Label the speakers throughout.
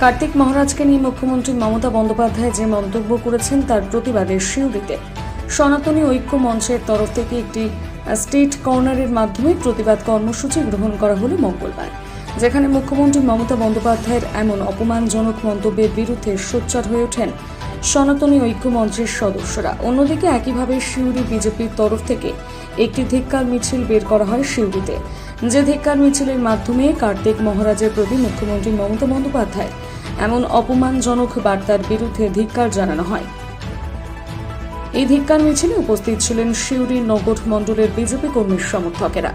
Speaker 1: কার্তিক মহারাজকে নিয়ে মুখ্যমন্ত্রী মমতা বন্দ্যোপাধ্যায় যে মন্তব্য করেছেন, তার প্রতিবাদে শিউরিতে সনাতনী ঐক্য মঞ্চের তরফ থেকে একটি স্টেট কর্নারের মাধ্যমে প্রতিবাদ কর্মসূচি গ্রহণ করা হল মঙ্গলবার, যেখানে মুখ্যমন্ত্রী মমতা বন্দ্যোপাধ্যায়ের এমন অপমানজনক মন্তব্যের বিরুদ্ধে সোচ্চার হয়ে ওঠেন সনাতনী ঐক্য মঞ্চের সদস্যরা। অন্যদিকে একইভাবে সিউড়ি বিজেপির তরফ থেকে একটি ধিক্কার মিছিল বের করা হয় সিউড়িতে। যে ধিক্কার মিছিলের মাধ্যমে কার্তিক মহারাজের প্রতি মুখ্যমন্ত্রী মমতা বন্দ্যোপাধ্যায় এমন অপমানজনক বার্তার বিরুদ্ধে ধিক্কার জানানো হয়। এই ধিক্কার মিছিলে উপস্থিত ছিলেন সিউড়ি নগর মণ্ডলের বিজেপি কর্মীর সমর্থকেরা।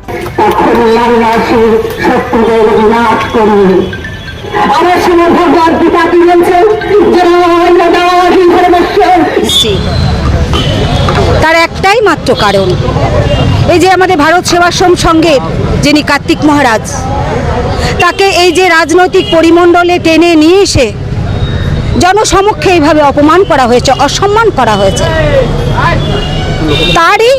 Speaker 2: সময় ভগবান পিতা কি বলছেন? ধর্মেশ্বর
Speaker 3: তার একটাই মাত্র কারণ, এই যে আমাদের ভারত সেবাশ্রম সংঘের যিনি কার্তিক মহারাজ, তাকে এই যে রাজনৈতিক পরিমণ্ডলে টেনে নিয়ে এসে জনসমক্ষে এইভাবে অপমান করা হয়েছে, অসম্মান করা হয়েছে, তারই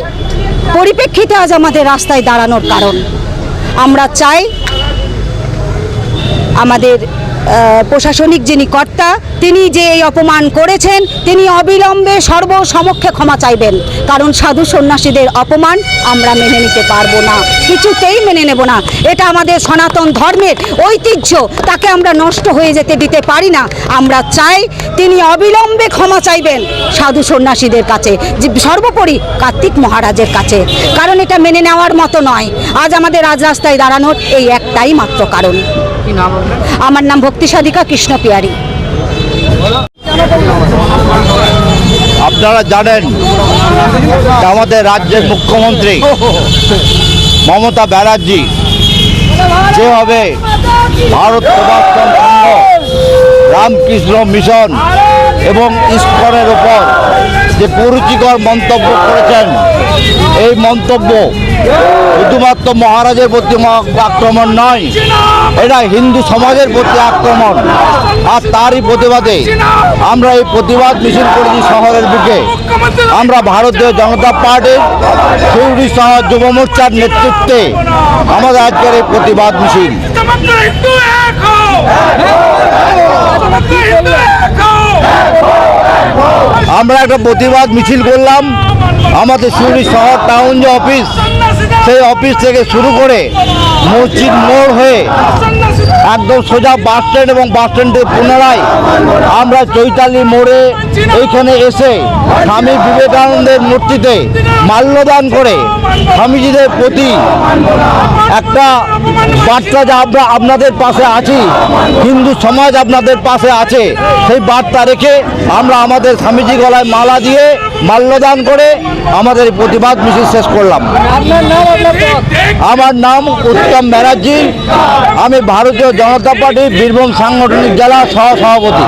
Speaker 3: পরিপ্রেক্ষিতে আজ আমাদের রাস্তায় দাঁড়ানোর কারণ। আমরা চাই আমাদের প্রশাসনিক যিনি কর্তা, তিনি যে এই অপমান করেছেন, তিনি অবিলম্বে সর্বসমক্ষে ক্ষমা চাইবেন। কারণ সাধু সন্ন্যাসীদের অপমান আমরা মেনে নিতে পারব না, কিছুতেই মেনে নেব না। এটা আমাদের সনাতন ধর্মের ঐতিহ্য, তাকে আমরা নষ্ট হয়ে যেতে দিতে পারি না। আমরা চাই তিনি অবিলম্বে ক্ষমা চাইবেন সাধু সন্ন্যাসীদের কাছে, যে সর্বোপরি কার্তিক মহারাজের কাছে। কারণ এটা মেনে নেওয়ার মতো নয়। আজ আমাদের রাজ রাস্তায় দাঁড়ানোর এই একটাই মাত্র কারণ। আমার নাম ভক্তি সাধিকা কৃষ্ণ পিয়ারি।
Speaker 4: আপনারা জানেন আমাদের রাজ্যের মুখ্যমন্ত্রী মমতা ব্যানার্জি যেভাবে ভারত সংঘ রামকৃষ্ণ মিশন এবং ইস্কনের ওপর যে কুরুচিকর মন্তব্য করেছেন, এই মন্তব্য শুধুমাত্র মহারাজের প্রতি আক্রমণ নয়, এটা হিন্দু সমাজের প্রতি আক্রমণ। আর তারই প্রতিবাদে আমরা এই প্রতিবাদ মিছিল করেছি শহরের বুকে। আমরা ভারতীয় জনতা পার্টির সিউড়ি শহর যুব মোর্চার নেতৃত্বে আমাদের আজকের এই প্রতিবাদ মিছিল। আমরা একটা প্রতিবাদ মিছিল করলাম। আমাদের শিউরি শহর টাউন যে অফিস সেই অফিস থেকে শুরু করে মসজিদ মোড় হয়ে একদম সোজা বাস স্ট্যান্ড এবং বাস স্ট্যান্ডে পুনরায় আমরা চৈতালি মোড়ে এইখানে এসে স্বামী বিবেকানন্দের মূর্তিতে মাল্যদান করে স্বামীজিদের প্রতি একটা বার্তা যা আমরা আপনাদের পাশে আছি, হিন্দু সমাজ আপনাদের পাশে আছে, সেই বার্তা রেখে আমরা আমাদের স্বামীজি গলায় মালা দিয়ে মাল্যদান করে আমাদের প্রতিবাদ মিছিল শেষ করলাম। আমার নাম উত্তম ব্যানার্জি। আমি ভারতীয় জনতা পার্টির বীরভূম সাংগঠনিক জেলা সহ সভাপতি